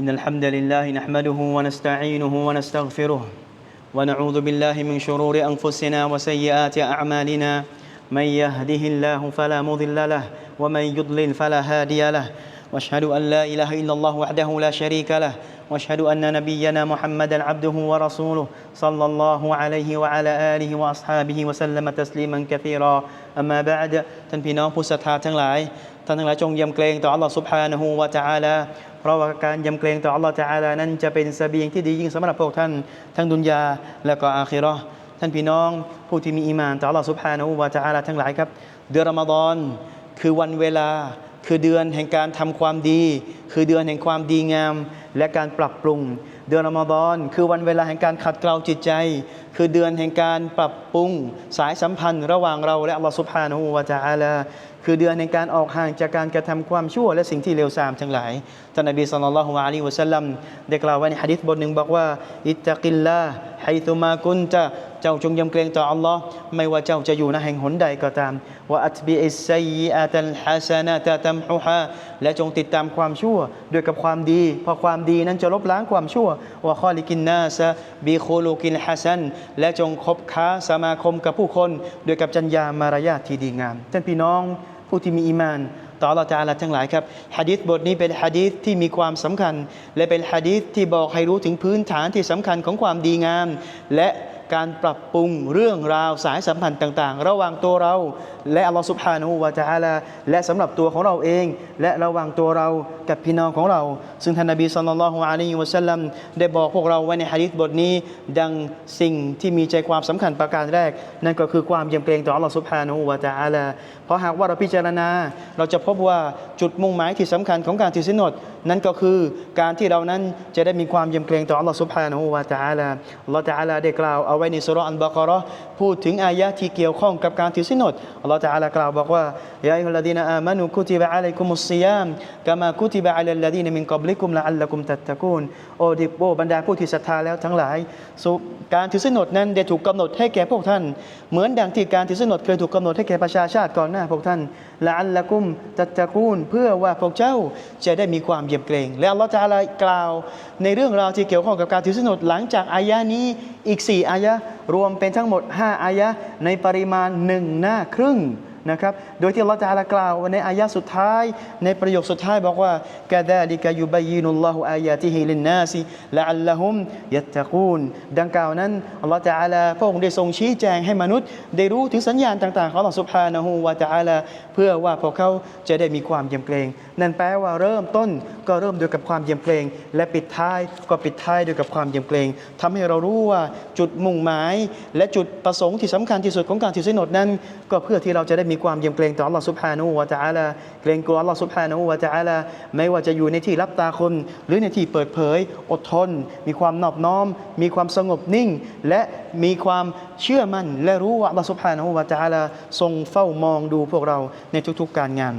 إن الحمد لله نحمده ونستعينه ونستغفره ونعوذ بالله من شرور أنفسنا وسيئات أعمالنا. من يهده الله فلا مضل له ومن يضلل فلا هادي له. وأشهد أن لا إله إلا الله وحده لا شريك له. وأشهد أن نبينا محمدا عبده ورسوله صلى الله عليه وعلى آله وأصحابه وسلم تسليما كثيرا. أما بعد ท่านพี่น้องผู้ศรัทธาทั้งหลาย ท่านทั้งหลายจงยำเกรงต่อ Allah سبحانه และ تعالى เพราะว่าการยำเกรงต่อ Allah تعالى นั้นจะเป็นเสบียงที่ดียิ่งสำหรับพวกท่านทั้งดุนยาและก็อาคิเราะห์ท่านพี่น้องผู้ที่มีอีมานต่อ Allah سبحانه และ تعالى ทั้งหลายครับ เดือนรอมฎอนคือวันเวลา คือเดือนแห่งการทำความดี คือเดือนแห่งความดีงาม และการปรับปรุง เดือนรอมฎอน คือวันเวลาแห่งการขัดเกลาจิตใจ คือเดือนแห่งการปรับปรุง สายสัมพันธ์ระหว่างเราและอัลลอฮฺซุบฮานะฮูวะตะอาลา คือเดือนแห่งการออกห่างจากการกระทำความชั่ว และสิ่งที่เลวทรามทั้งหลายท่านนบีศ็อลลัลลอฮุอะลัยฮิวะสัลลัมได้กล่าวไว้ในหะดีษบทหนึ่งบอกว่า อิตตะกิลลาฮ์ไฮตุมากุนตะเจ้าจงยำเกรงต่ออัลลอฮ์ไม่ว่าเจ้าจะอยู่ณแห่งหนใดก็ตามว่าอัตบิอิสไซอาตัลฮัสนะตะตัมฮุฮาและจงติดตามความชั่วด้วยกับความดี เพราะความดีนั้นจะลบล้างความชั่วว่าข้อลิกินนาซะบีโคลูกินฮัสันและจงคบค้าสมาคมกับผู้คนด้วยกับจัญญามารยาทที่ดีงามท่านพี่น้อง ผู้ที่มีอีมาน ต่อเราจะอาลาทั้งหลายครับฮะดีษบทนี้เป็นฮะดีษที่มีความสำคัญ และเป็นฮะดีษที่บอกให้รู้ถึงพื้นฐานที่สำคัญของความดีงาม และ การปรับปรุงเรื่องราวสายสัมพันธ์ต่างๆ ระหว่างตัวเรา และอัลลอฮฺสุบฮานูวาจาลาและสำหรับตัวของเราเอง และระหว่างตัวเรากับพี่น้องของเรา ซึ่งท่านนบีสุลต่านละฮ์อะลัยฮิวะสัลลัมได้บอกพวกเราไว้ในฮะดีษบทนี้ ดังสิ่งที่มีใจความสำคัญประการแรก นั่นก็คือความยำเกรงต่ออัลลอฮฺสุบฮานูวาจาลาเพราะหากว่าเราพิจารณา เราจะพบว่าจุดมุ่งหมายที่สำคัญของการถือศีลอดนั่นก็คือการที่เรานั้นจะได้มีความยำเกรงต่ออัลลอฮฺสุบฮานูวาตาลาอัลลอฮฺตาลาได้กล่าวเอาไว้ในสุรอันบากราะพูดถึงอายะที่เกี่ยวข้องกับการถือศีลอดอัลลอฮฺตาลากล่าวบอกว่ายาอิฮุลลดีนอามานุคุติบะอะลัยกุมุสซิยามกามาคุติบะอะลัลลดีนมินกับลิกุมละอัลลักุมตัตตะกูนโอ้ดิโอบรรดาผู้ที่ศรัทธาแล้วทั้งหลายการถือศีลอดนั้นได้ถูกกำหนดให้แก่พวกท่าน เหมือนดังที่การถือศีลอดเคยถูกกำหนดให้แก่ประชาชาติก่อนหน้าพวกท่าน ละอัลละกุมตัตะกูนเพื่อว่าพวกเจ้าจะได้มีความเยียมเกรง และอัลลอฮฺจะอะไรกล่าว ในเรื่องราวที่เกี่ยวข้องกับการถือศีลอดหลังจากอายะนี้อีก 4 อายะรวมเป็นทั้งหมด 5 อายะในปริมาณหนึ่งหน้าครึ่ง นะครับโดยที่อัลลอฮฺจะอะไรกล่าวในอายะสุดท้าย ในประโยคสุดท้ายบอกว่ากาดาลิกายุบยินุลลอฮุอายาติฮิลินนาซิละอัลละฮุมยัตตะกูนดังกล่าวนั้นอัลลอฮฺจะอะไรพระองค์ได้ทรงชี้แจงให้มนุษย์ ได้รู้ถึงสัญญาณต่าง ๆ ของอัลลอฮฺสุบฮานะฮูวะตะอาลาเพื่อว่าพวกเขาจะได้มีความเยียมเกรง นั่นแปลว่าเริ่มต้นก็เริ่มด้วยกับความเยียมเกรง และปิดท้ายก็ปิดท้ายด้วยกับความเยียมเกรงทำให้เรารู้ว่าจุดมุ่งหมาย และจุดประสงค์ที่สำคัญที่สุดของการถือศีลอดนั้น ก็เพื่อที่เราจะได้มีีความเยียมเกรงต่อ Allah Subhanahu wa Taala เกรงกลัว Allah Subhanahu wa Taala ไม่ว่าจะอยู่ในที่รับตาคน หรือในที่เปิดเผย อดทน มีความนอบน้อม มีความสงบนิ่ง และมีความเชื่อมั่น และรู้ว่า Allah Subhanahu wa Taala ทรงเฝ้ามองดูพวกเราในทุกๆการงาน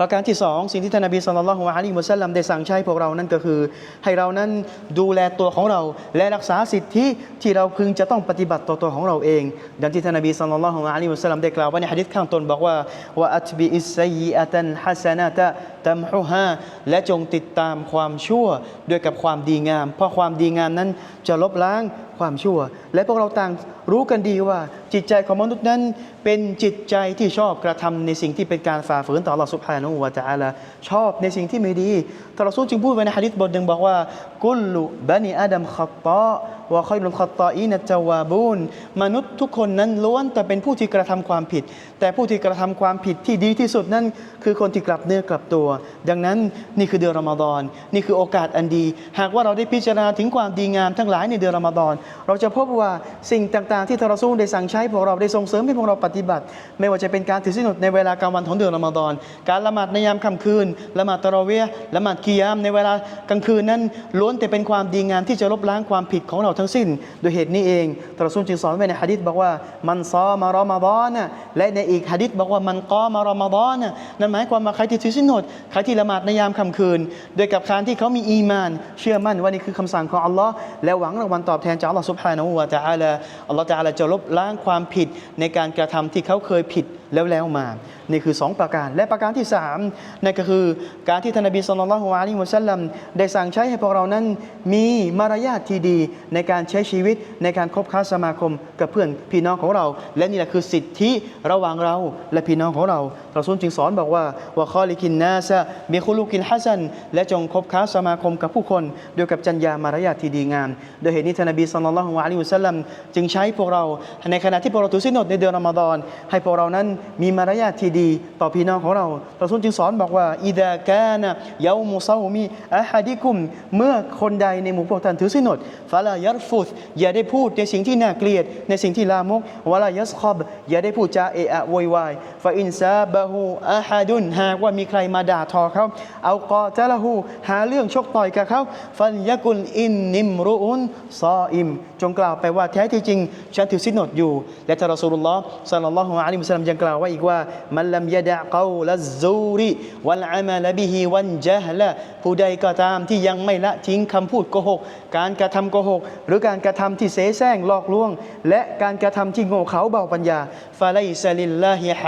ประการที่สองสิ่งที่ท่านนบีสุลต่านละฮ์อะลีมุสัลลัมได้สั่งใช้พวกเรานั่นก็คือ ให้เรานั้นดูแลตัวของเรา และรักษาสิทธิที่เราพึงจะต้องปฏิบัติต่อตัวของเราเอง ดังที่ท่านนบีสุลต่านละฮ์อะลีมุสัลลัมได้กล่าวไว้ในฮะดิษข้างต้นบอกว่าว่าอัตบิอิสซัยอะตันฮัสนะตะ ตัมฮุฮาและจงติดตามความชั่วด้วยกับความดีงาม เพราะความดีงามนั้นจะลบล้างความชั่ว และพวกเราต่างรู้กันดีว่า จิตใจของมนุษย์นั้น เป็นจิตใจที่ชอบกระทำในสิ่งที่เป็นการฝ่าฝืนต่อ Allah Subhanahu wa Taala ชอบในสิ่งที่ไม่ดีท่านรอซูลจึงพูดไว้ในหะดีษบทหนึ่งบอกว่ากุลลุบานีอาดัมขัตตา ว่าคอยลุขัตตาอีนัจวาบูนมนุษย์ทุกคนนั้นล้วนแต่เป็นผู้ที่กระทำความผิด แต่ผู้ที่กระทำความผิดที่ดีที่สุดนั้นคือคนที่กลับเนื้อกลับตัว ดังนั้นนี่คือเดือนรอมฎอนนี่คือโอกาสอันดี หากว่าเราได้พิจารณาถึงความดีงามทั้งหลายในเดือนรอมฎอนเราจะพบว่าสิ่งต่างๆ ที่ทารซูลได้สั่งใช้พวกเราได้ส่งเสริมให้พวกเราปฏิบัติ ไม่ว่าจะเป็นการถือศีลอดในเวลากลางวันของเดือนรอมฎอนการละหมาดในยามค่ำคืนละหมาดตะเราะเวีละหมาดกิยามในเวลากลางคืนนั้นล้วนแต่เป็นความดีงามที่จะลบล้างความผิดของเราทั้งสิ้น โดยเหตุนี้เองตรัสุนจึงสอนไว้ในฮะดิษบอกว่ามันซอมารอมาดอนและในอีกฮะดิษบอกว่ามันกอมารอมาดอนนั่นหมายความว่าใครที่ถือสินอดใครที่ละหมาดในยามค่ำคืน โดยกับการที่เขามีอีมาน เชื่อมั่นว่านี่คือคำสั่งของอัลลอฮ์และหวังรางวัลตอบแทนจากอัลลอฮ์สุบฮานะฮูวะตะอาลาอัลลอฮ์จะอาลาจะลบล้างความผิดในการกระทำที่เขาเคยผิดแล้วแล้วมา นี่คือ 2 ประการ และประการที่ 3นั่นก็คือการที่ท่านนบีสุลต่านละฮ์อะลัยฮิวะสัลลัมได้สั่งใช้ให้พวกเรานั้นมีมารยาทที่ดีในการใช้ชีวิตในการคบค้าสมาคมกับเพื่อนพี่น้องของเรา และนี่แหละคือสิทธิระหว่างเราและพี่น้องของเราเราสุนจึงสอนบอกว่าว่าคอลิกินนาซะมีคุลุกินฮัสันและจงคบค้าสมาคมกับผู้คนโดยกับจัญญามารยาทที่ดีงาม โดยเหตุนี้ท่านนบีสุลต่านละฮ์อะลัยฮิวะสัลลัมจึงใช้พวกเราในขณะที่พวกเราถือศีลอดในเดือนรอมฎอนให้พวกเรานั้นมีมารยาทที่ดี ต่อพี่น้องของเราเราสุนจึงสอนบอกว่าอิดะกานะยามุซามีอะฮัดิกุม เมื่อคนใดในหมู่พวกท่านถือศีลอดฟาลายัรฟุธอย่าได้พูดในสิ่งที่น่าเกลียด ในสิ่งที่ลามกวะลายัสคอบอย่าได้พูดจาเอะอะโวยวายฟาอินซาบะฮูอะฮัดุนหากว่ามีใครมาด่าทอเขาเอากอตะละฮูหาเรื่องชกต่อยกับเขาฟันยะกุลอินนิมรุอุนซออิม จงกล่าวไปว่าแท้ที่จริงฉันถือศีลอดอยู่ และท่านรอสูลุลลอฮ์สัลลัลลอฮุอะลัยฮิวะซัลลัมยังกล่าวไว้อีกว่า มันลัมยะดะกาวลัซซูริวัลอามัลบิฮิวันจะฮละผู้ใดก็ตามที่ยังไม่ละทิ้งคำพูดโกหก การกระทำโกหก หรือการกระทำที่เสแสร้งหลอกลวง และการกระทำที่โง่เขลาเบาปัญญาฟาไลซาลิลลาฮิฮ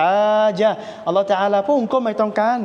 าจาอัลลอฮฺตะอาลาพระองค์ก็ไม่ต้องการ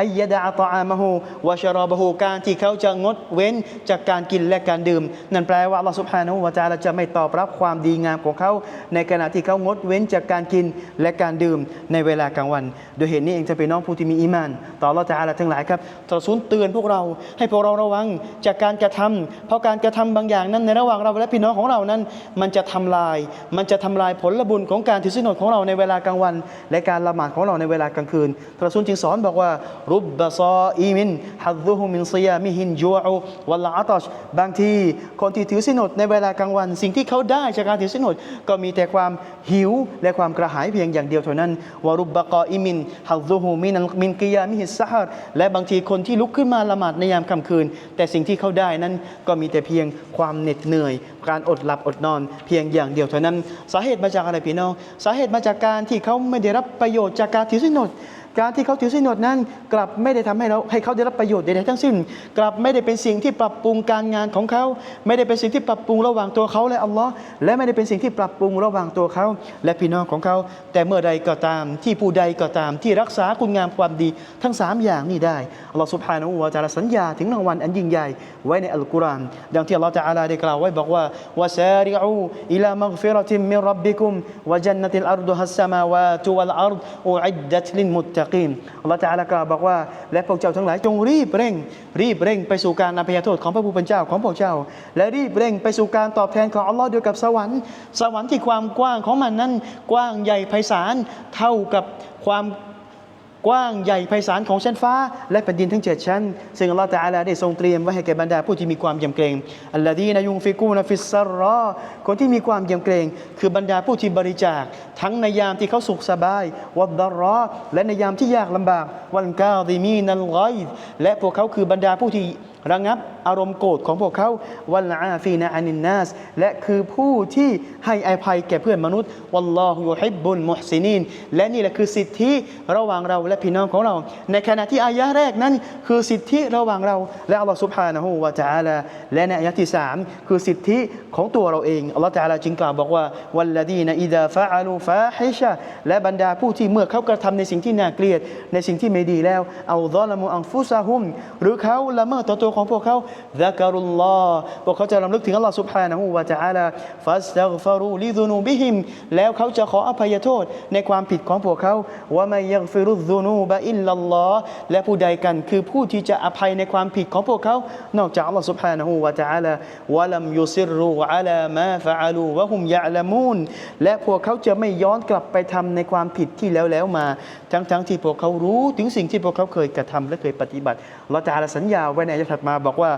อัยะดะตออามะฮูวะชะรอบะฮูการที่เขาจะงดเว้นจากการกินและการดื่ม นั่นแปลว่าอัลลอฮฺสุบฮานะฮูวะตะอาลาจะไม่ตอบรับความดีงามของเขา ในขณะที่เขางดเว้นจากการกินและการดื่มในเวลากลางวัน โดยเหตุนี้เองจะเป็นน้องผู้ที่มีอีมาน ต่ออัลลอฮฺตะอาลาทั้งหลายครับตรัสเตือนพวกเรา ให้พวกเราระวังจากการกระทำเพราะการกระทำบางอย่างนั้นในระหว่างเราและพี่น้องของเรานั้น มันจะทำลาย มันจะทำลายผลบุญของการถือศีลอดของเราในเวลากลางวัน และการละหมาดของเราในเวลากลางคืนตรัสจึงสอนบอกว่ารุบบะซออีมินฮัดซุฮุมินซิยามิฮินจูอูวัลละอัตชบางทีคนที่ถือศีลอดในเวลากลางวัน สิ่งที่เขาได้จากการถือศีลอดก็มีแต่ความหิวและความกระหายเพียงอย่างเดียวเท่านั้นวารุบบะกออิมินฮัดซุฮุมินมินกิยามิฮิสซาฮรและบางทีคนที่ลุกขึ้นมาละหมาดในยามค่ำคืน แต่สิ่งที่เขาได้นั้นก็มีแต่เพียงความเหน็ดเหนื่อย การอดหลับอดนอน เพียงอย่างเดียวเท่านั้น สาเหตุมาจากอะไรพี่น้อง สาเหตุมาจากการที่เขาไม่ได้รับประโยชน์จากการถือศีลอด การที่เขาถือศีลอดนั้น กลับไม่ได้ทำให้เราให้เขาได้รับประโยชน์ใดๆทั้งสิ้น กลับไม่ได้เป็นสิ่งที่ปรับปรุงการงานของเขา ไม่ได้เป็นสิ่งที่ปรับปรุงระหว่างตัวเขาและอัลลอฮ์และไม่ได้เป็นสิ่งที่ปรับปรุงระหว่างตัวเขา และพี่น้องของเขา แต่เมื่อใดก็ตามที่ผู้ใดก็ตามที่รักษาคุณงามความดีทั้งสามอย่างนี้ได้อัลลอฮ์สุบฮานะฮูวะตะอาลาสัญญาถึงรางวัลอันยิ่งใหญ่ไว้ในอัลกุรอานดังที่อัลลอฮ์ตะอาลาได้กล่าวไว้บอกว่าวะซาริอูอิลามัฆฟิรติมมิรับบิกุมวะจันนติลอัรดุฮัสสมาวาตุวัลอัรดอุอิดดัตลิลมุตตะกีนอัลลอฮฺจะอาลากล่าวบอกว่า และพวกเจ้าทั้งหลายจงรีบเร่ง รีบเร่งไปสู่การอภัยโทษของพระผู้เป็นเจ้าของพวกเจ้า และรีบเร่งไปสู่การตอบแทนของอัลลอฮ์เดียวกับสวรรค์ สวรรค์ที่ความกว้างของมันนั้น กว้างใหญ่ไพศาลเท่ากับความ กว้างใหญ่ไพศาลของชั้นฟ้า และแผ่นดินทั้งเจ็ดชั้น ซึ่งอัลลอฮฺตะอาลาได้ทรงเตรียมไว้ให้แก่บรรดาผู้ที่มีความยำเกรงอัลลอฮีนายุงฟิกูนฟิสซารรอคนที่มีความยำเกรง คือบรรดาผู้ที่บริจาค ทั้งในยามที่เขาสุขสบายวัดดารอและในยามที่ยากลำบากวันกาดีมีนัลไกและพวกเขาคือบรรดาผู้ที่ระงับอารมณ์โกรธของพวกเขาวัลอาฟีนาอานินนาสและคือผู้ที่ให้อภัยแก่เพื่อนมนุษย์วัลลอฮุยุฮิบบุลมุฮซินีนและนี่แหละคือสิทธิระหว่างเราและพี่น้องของเรา ในขณะที่อายะห์แรกนั้น คือสิทธิระหว่างเรา และอัลลอฮฺซุบฮานะฮูวะตะอาลาและในอายะห์ที่สามคือสิทธิของตัวเราเองอัลลอฮฺตะอาลาจึงกล่าวบอกว่าวัลลดีนอิดาฟะอาลูฟาฮิชะและบรรดาผู้ที่เมื่อเขากระทำในสิ่งที่น่าเกลียด ในสิ่งที่ไม่ดีแล้วเอาดอลมุอังฟุซาฮุมหรือเขาละเมิดต่อตัวของพวกเขาดะกรุลลอฮ์พวกเขาจะรำลึกถึงอัลลอฮ์สุบฮานะฮูวะจาลาฟาสตักฟารูลิซุนูบิฮิม แล้วเขาจะขออภัยโทษในความผิดของพวกเขาว่าไม่ยักฟิรุซุนูบะอิลลัลลอฮ์และผู้ใดกันคือผู้ที่จะอภัยในความผิดของพวกเขา นอกจากอัลลอฮ์สุบฮานะฮูวะจาลาวะลัมยุซิรูอัลามาฟะอัลูวะฮุมยะละมูนและพวกเขาจะไม่ย้อนกลับไปทำในความผิดที่แล้วแล้วมา ทั้งๆทที่พวกเขารู้ถึงสิ่งที่พวกเขาเคยกระทำและเคยปฏิบัติเราจะอาสัญญาไว้ในยะถัดมาบอกว่า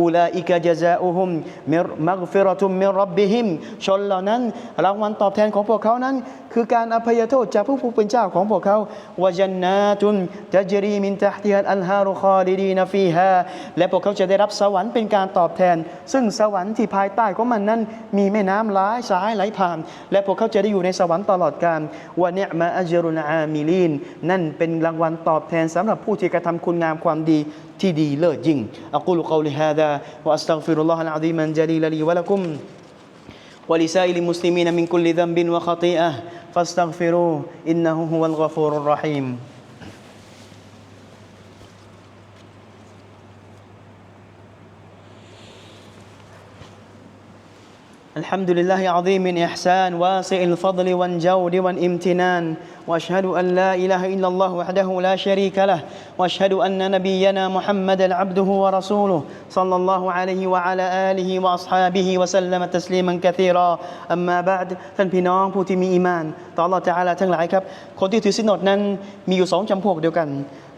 อูลาอิกะจาซาอุฮุมมิรมักฟิรตุมมิรับบิฮิมชนเหล่านั้น รางวัลตอบแทนของพวกเขานั้น คือการอภัยโทษจากผู้ผู้เป็นเจ้าของพวกเขาวะจันนาตุนตัจรีมินตะฮติฮัลอัลฮารุคอลิดีนฟีฮาและพวกเขาจะได้รับสวรรค์เป็นการตอบแทน ซึ่งสวรรค์ที่ภายใต้ของมันนั้น มีแม่น้ำหลายสายไหลผ่าน และพวกเขาจะได้อยู่ในสวรรค์ตลอดกาลวะเนมาอัจรุนอามิลีนนั่นเป็นรางวัลตอบแทนสำหรับผู้ที่กระทำคุณงามความดี ที่ดีเลิศยิ่งอักูลุกอลิฮาดาวะอัสตัฆฟิรุลลอฮะอัลอะซีมันจลีลลีวะละกุม ولسائر المسلمين من كل ذنب وخطيئة فاستغفروه إنه هو الغفور الرحيم الحمد لله عظيم إحسان واسع الفضل والجود والامتنان واشهد ان لا اله الا الله وحده لا شريك له واشهد ان نبينا محمدا عبده ورسوله صلى الله عليه وعلى اله واصحابه وسلم تسليما كثيرا اما بعد ท่านพี่น้อง ايمان تعالى تعالى ทั้งหลายครับ คนที่ถือศีลอดนั้นมีอยู่สองจำพวกเดียวกัน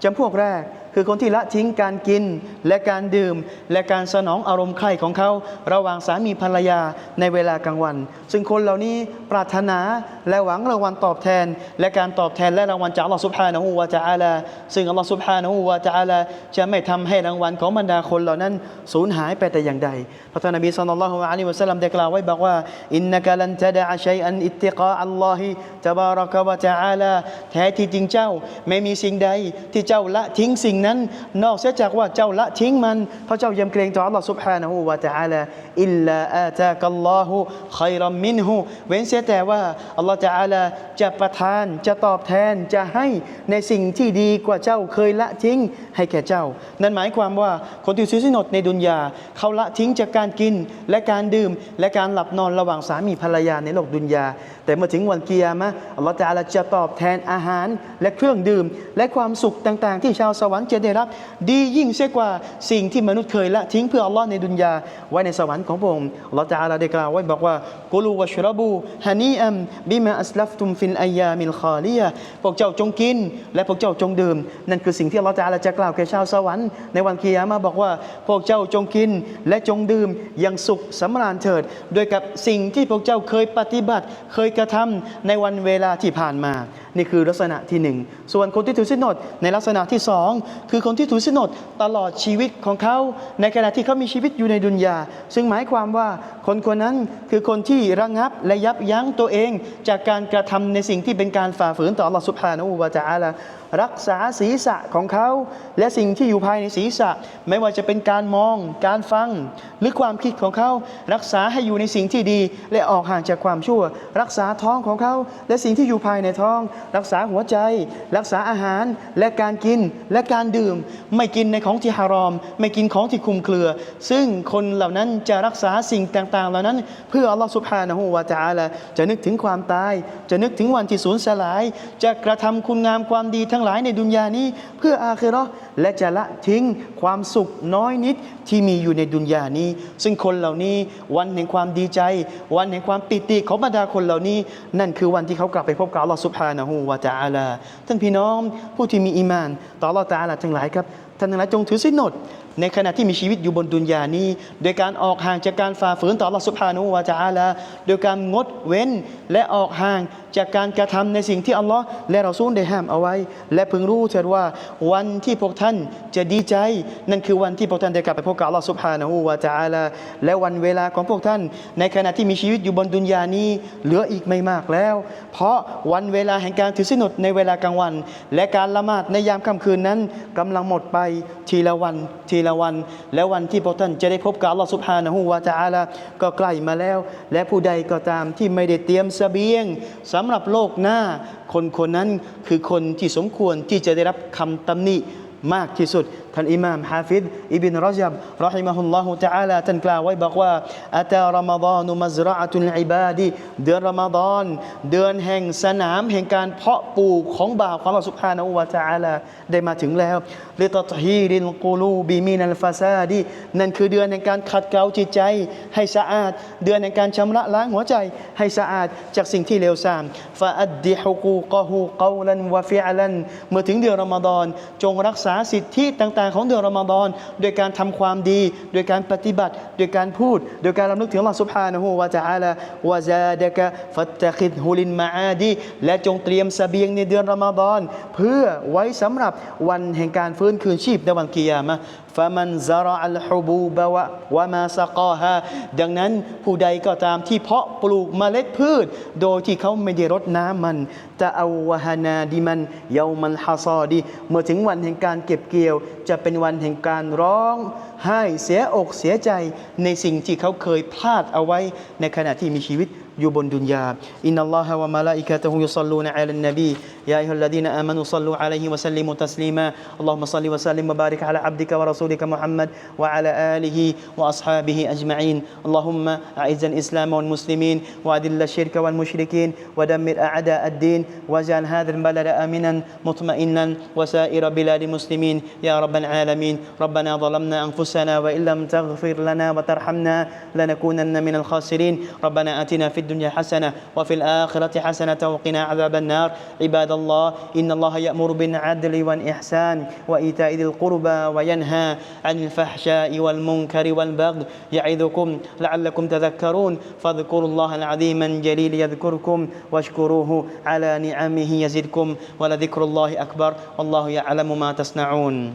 จำพวกแรกคือคนที่ละทิ้งการกินและการดื่ม และการสนองอารมณ์ใคร่ของเขา ระหว่างสามีภรรยาในเวลากลางวัน ซึ่งคนเหล่านี้ปรารถนาและหวังรางวัลตอบแทนและการการตอบแทนและรางวัลจากอัลลอฮ์สุบฮานะฮูวาจาอาลาซึ่งอัลลอฮ์สุบฮานะฮูวาจาอาลาจะไม่ทำให้รางวัลของบรรดาคนเหล่านั้นสูญหายไปแต่อย่างใดพระท่านนบีสุลต่านละฮ์อะลัยวะสัลลัมได้กล่าวไว้บอกว่าอินนักลันจะดะชัยอันอิติกาอัลลอฮิจบารักวะจาอาลาแท้ที่จริงเจ้าไม่มีสิ่งใดที่เจ้าละทิ้งสิ่งนั้น นอกเสียจากว่าเจ้าละทิ้งมันเพราะเจ้ายำเกรงต่ออัลลอฮ์สุบฮานะฮูวาจาอาลาอิลลาอาตากัลลอฮุ خير มินฮูเว้นเสียแต่ว่าอัลลอฮ์จาอาลจะประทานจะะตอบแทนจะให้ในสิ่งที่ดีกว่าเจ้าเคยละทิ้งให้แก่เจ้า นั่นหมายความว่าคนที่ซื้อสินอดในดุนยาเขาละทิ้งจากการกินและการดื่ม และการหลับนอนระหว่างสามีภรรยาในโลกดุนยา แต่เมื่อถึงวันเกียร์มะอัลลอฮฺจะจะตอบแทนอาหารและเครื่องดื่ม และความสุขต่าง ๆ ที่ชาวสวรรค์จะได้รับ ดียิ่งเสียกว่าสิ่งที่มนุษย์เคยละทิ้งเพื่ออัลลอฮ์ในดุนยาไว้ในสวรรค์ของพระองค์อัลลอฮฺจะได้กล่าวไว้บอกว่ากุลูวะชรบูฮานีอัมบิมาอัสลัฟตุมฟินอายามิลคาลียะพวกเจ้าจงกิน และพวกเจ้าจงดื่ม นั่นคือสิ่งที่อัลลอฮฺจะจะกล่าวแก่ชาวสวรรค์ในวันเกียร์มาบอกว่า พวกเจ้าจงกิน และจงดื่มอย่างสุขสำราญเถิดโดยกับสิ่งที่พวกเจ้าเคยปฏิบัติ เคยกระทำในวันเวลาที่ผ่านมา นี่คือลักษณะที่หนึ่งส่วนคนที่ถือสินอดในลักษณะที่สองคือคนที่ถือสินอดตลอดชีวิตของเขา ในขณะที่เขามีชีวิตอยู่ในดุนยา ซึ่งหมายความว่าคนคนนั้นคือคนที่ระงับและยับยั้งตัวเอง จากการกระทำในสิ่งที่เป็นการฝาฝืนต่อ Allah Subhanahu wa Taala รักษาศีรษะของเขา และสิ่งที่อยู่ภายในศีรษะ ไม่ว่าจะเป็นการมอง การฟัง หรือความคิดของเขา รักษาให้อยู่ในสิ่งที่ดี และออกห่างจากความชั่ว รักษาท้องของเขา และสิ่งที่อยู่ภายในท้อง รักษาหัวใจ รักษาอาหารและการกินและการดื่ม ไม่กินในของที่ฮารอม ไม่กินของที่คุมเครือ ซึ่งคนเหล่านั้นจะรักษาสิ่งต่างๆ เหล่านั้น เพื่ออัลลอฮฺสุบฮานะฮูวาตาลาจะนึกถึงความตาย จะนึกถึงวันที่สูญสลาย จะกระทำคุณงามความดีทั้งหลายในดุนยานี้ เพื่ออาคิเราะห์และจะละทิ้งความสุขน้อยนิดที่มีอยู่ในดุนยานี้ ซึ่งคนเหล่านี้วันแห่งความดีใจ วันแห่งความปิติของบรรดาคนเหล่านี้ นั่นคือวันที่เขากลับไปพบกับอัลลอฮฺสุบฮานะฮูวาตาลาท่านพี่น้องผู้ที่มีอีมาน ต่ออัลลอฮฺตาลาทั้งหลายครับท่านทั้งหลายจงถือสินอดในขณะที่มีชีวิตอยู่บนดุนยานี้ โดยการออกห่างจากการฝ่าฝืนต่อ Allah Subhanahu wa Taala โดยการงดเว้นและออกห่าง จากการกระทำในสิ่งที่อัลลอฮ์และเราซูลได้ห้ามเอาไว้ และพึงรู้เถิดว่าวันที่พวกท่านจะดีใจ นั่นคือวันที่พวกท่านได้กลับไปพบกับ Allah Subhanahu wa Taala และวันเวลาของพวกท่าน ในขณะที่มีชีวิตอยู่บนดุนยานี้เหลืออีกไม่มากแล้ว เพราะวันเวลาแห่งการถือสินอดในเวลากลางวัน และการละหมาดในยามค่ำคืนนั้นกำลังหมดไปทีละวันทีละวัน และวันที่พวกท่านจะได้พบกับอัลลอฮฺสุบฮานะฮูวาตาอาลาก็ใกล้มาแล้ว และผู้ใดก็ตามที่ไม่ได้เตรียมเสบียงสำหรับโลกหน้า คนคนนั้นคือคนที่สมควรที่จะได้รับคำตำหนิ มากที่สุด ท่านอิมามฮาฟิดอิบินรอจับรอฮิมะฮุลลอฮุตะอาลาท่านกล่าวไว้บอกว่าอาตารอมฎอนุมัซรอะตุลอิบาดีเดือนรอมฎอนเดือนแห่งสนามแห่งการเพาะปลูกของบ่าวของอัลลอฮฺสุบฮานะฮูวะตะอาลาได้มาถึงแล้วลิตตฮีริลกูลูบิมินัลฟาซาดีนั่นคือเดือนแห่งการขัดเกลาจิตใจให้สะอาด เดือนแห่งการชำระล้างหัวใจให้สะอาดจากสิ่งที่เลวทรามฟาอัดดิฮุกูกะฮูกาวลันวะฟิอลันเมื่อถึงเดือนรอมฎอนจงรักษสิทธิต่างๆของเดือนรอมฎอนโดยการทำความดี โดยการปฏิบัติ โดยการพูด โดยการรำลึกถึงอัลลอฮฺ سبحانه และ تعالى วะซาดะกะฟัตตะคิดฮุลินมาอาดีและจงเตรียมเสบียงในเดือนรอมฎอน เพื่อไว้สำหรับวันแห่งการฟื้นคืนชีพในวันกิยามะห์ ฟะมันซาระอัลฮุบูบะวะวะมาสกาฮาดังนั้นผู้ใดก็ตามที่เพาะปลูกเมล็ดพืช โดยที่เขาไม่ได้รดน้ำมันจะเอาวะฮานาดิมันเยามันฮาซอดี เมื่อถึงวันแห่งการเก็บเกี่ยว จะเป็นวันแห่งการร้องไห้เสียอกเสียใจในสิ่งที่เขาเคยพลาดเอาไว้ในขณะที่มีชีวิต อยู่บนดุนยาอินนัลลอฮะวะมะลาอิกะตุฮุยุศ็อลลูนอะลันนบียาอัยฮัลลดีนอามานูศ็อลลูอะลัยฮิวะซัลลิมุตัสลีมาอัลลอฮุมะศ็อลลิวะซัลลิมวะบาริกอะลาอับดิกะวะรอซูลิกะมุฮัมมัดวะอะลาอาลิฮิวะอัศฮาบิฮิอัจมะอีนอัลลอฮุมะอะอิซซัลอิสลามวัลมุสลิมีนวะอดิลลัชชิรกะวัลมุชริกีนวะดัมมิรอะอดาอัดดีนวะจัลฮาซัลบะลดอามินันมุตมะอินนันวะซาอิรบิลาดิมุสลิมีนยาร็อบบัลอาลามีนربنا ظلمنا أنفسنا وإن لم تغفر لنا وترحمنا لنكونن من الخاسرين ربنا آتنا في الدنيا حسنة وفي الآخرة حسنة وقنا عذاب النار. عباد الله إن الله يأمر بالعدل والإحسان وإيتاء ذي القربى وينهى عن الفحشاء والمنكر والبغي يعظكم لعلكم تذكرون. فاذكروا الله العظيم الجليل يذكركم واشكروه على نعمه يزدكم ولذكر الله أكبر. والله يعلم ما تصنعون.